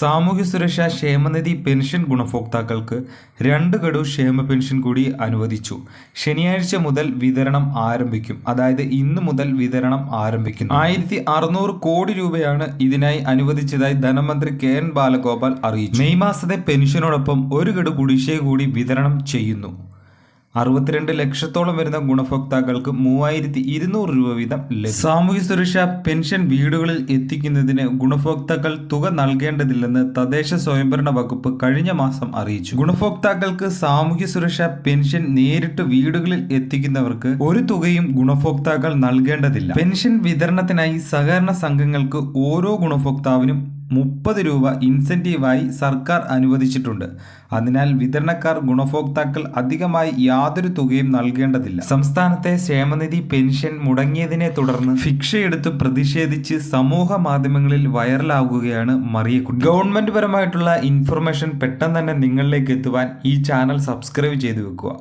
സാമൂഹ്യ സുരക്ഷാ ക്ഷേമനിധി പെൻഷൻ ഗുണഭോക്താക്കൾക്ക് രണ്ട് ഗഡു ക്ഷേമ പെൻഷൻ കൂടി അനുവദിച്ചു. ശനിയാഴ്ച മുതൽ വിതരണം ആരംഭിക്കും. അതായത് ഇന്ന് മുതൽ വിതരണം ആരംഭിക്കുന്നു. ആയിരത്തി അറുന്നൂറ് കോടി രൂപയാണ് ഇതിനായി അനുവദിച്ചതായി ധനമന്ത്രി കെ എൻ ബാലഗോപാൽ അറിയിച്ചു. മെയ് മാസത്തെ പെൻഷനോടൊപ്പം ഒരു ഗഡു കുടിശ്ശിക കൂടി വിതരണം ചെയ്യുന്നു. അറുപത്തിരണ്ട് ലക്ഷത്തോളം വരുന്ന ഗുണഭോക്താക്കൾക്ക് മൂവായിരത്തി ഇരുന്നൂറ് രൂപ വീതം സാമൂഹ്യ സുരക്ഷാ പെൻഷൻ വീടുകളിൽ എത്തിക്കുന്നതിന് ഗുണഭോക്താക്കൾ തുക നൽകേണ്ടതില്ലെന്ന് തദ്ദേശ സ്വയംഭരണ വകുപ്പ് കഴിഞ്ഞ മാസം അറിയിച്ചു. ഗുണഭോക്താക്കൾക്ക് സാമൂഹ്യ സുരക്ഷാ പെൻഷൻ നേരിട്ട് വീടുകളിൽ എത്തിക്കുന്നവർക്ക് ഒരു തുകയും ഗുണഭോക്താക്കൾ നൽകേണ്ടതില്ല. പെൻഷൻ വിതരണത്തിനായി സഹകരണ സംഘങ്ങൾക്ക് ഓരോ ഗുണഭോക്താവിനും മുപ്പത് രൂപ ഇൻസെന്റീവായി സർക്കാർ അനുവദിച്ചിട്ടുണ്ട്. അതിനാൽ വിതരണക്കാർ ഗുണഭോക്താക്കൾ അധികമായി യാതൊരു തുകയും നൽകേണ്ടതില്ല. സംസ്ഥാനത്തെ ക്ഷേമനിധി പെൻഷൻ മുടങ്ങിയതിനെ തുടർന്ന് ഭിക്ഷയെടുത്ത് പ്രതിഷേധിച്ച് സമൂഹ മാധ്യമങ്ങളിൽ വൈറലാകുകയാണ് മറിയക്കുട്ടി. ഗവൺമെന്റ് പരമായിട്ടുള്ള ഇൻഫർമേഷൻ പെട്ടെന്ന് തന്നെ നിങ്ങളിലേക്ക് എത്തുവാൻ ഈ ചാനൽ സബ്സ്ക്രൈബ് ചെയ്തു വെക്കുക.